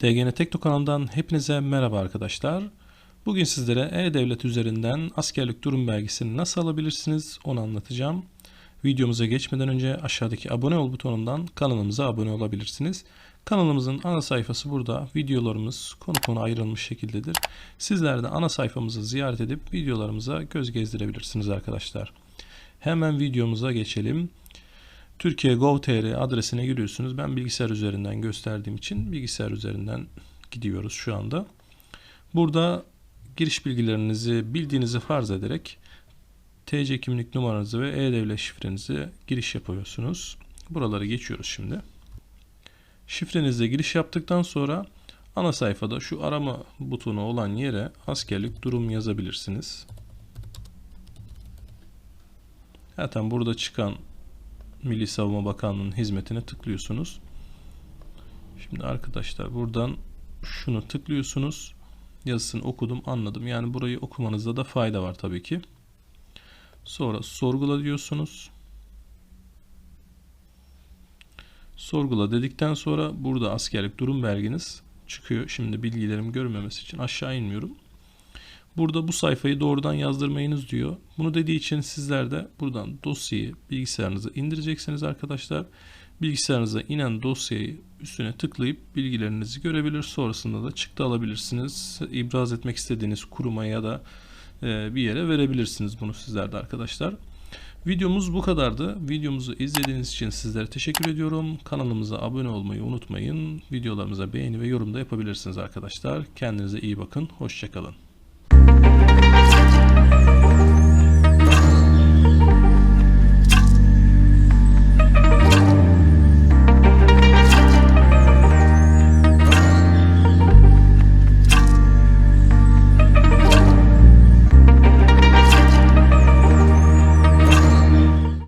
DGN Tekno kanalından hepinize merhaba arkadaşlar. Bugün sizlere E-Devlet üzerinden askerlik durum belgesini nasıl alabilirsiniz onu anlatacağım. Videomuza geçmeden önce aşağıdaki abone ol butonundan kanalımıza abone olabilirsiniz. Kanalımızın ana sayfası burada. Videolarımız konu konu ayrılmış şekildedir. Sizler de ana sayfamızı ziyaret edip videolarımıza göz gezdirebilirsiniz arkadaşlar. Hemen videomuza geçelim. Türkiye Gov.tr adresine giriyorsunuz. Ben bilgisayar üzerinden gösterdiğim için bilgisayar üzerinden gidiyoruz şu anda. Burada giriş bilgilerinizi bildiğinizi farz ederek TC kimlik numaranızı ve e-devlet şifrenizi giriş yapıyorsunuz. Buraları geçiyoruz şimdi. Şifrenizle giriş yaptıktan sonra ana sayfada şu arama butonu olan yere askerlik durum yazabilirsiniz. Zaten burada çıkan Milli Savunma Bakanlığı'nın hizmetine tıklıyorsunuz. Şimdi arkadaşlar buradan şunu tıklıyorsunuz. Yazısını okudum anladım. Yani burayı okumanızda da fayda var tabii ki. Sonra sorgula diyorsunuz. Sorgula dedikten sonra burada askerlik durum belgeniz çıkıyor. Şimdi bilgilerimi görmemesi için aşağı inmiyorum. Burada bu sayfayı doğrudan yazdırmayınız diyor. Bunu dediği için sizler de buradan dosyayı bilgisayarınıza indireceksiniz arkadaşlar. Bilgisayarınıza inen dosyayı üstüne tıklayıp bilgilerinizi görebilir. Sonrasında da çıktı alabilirsiniz. İbraz etmek istediğiniz kuruma ya da e, bir yere verebilirsiniz bunu sizler de arkadaşlar. Videomuz bu kadardı. Videomuzu izlediğiniz için sizlere teşekkür ediyorum. Kanalımıza abone olmayı unutmayın. Videolarımıza beğeni ve yorum da yapabilirsiniz arkadaşlar. Kendinize iyi bakın. Hoşçakalın.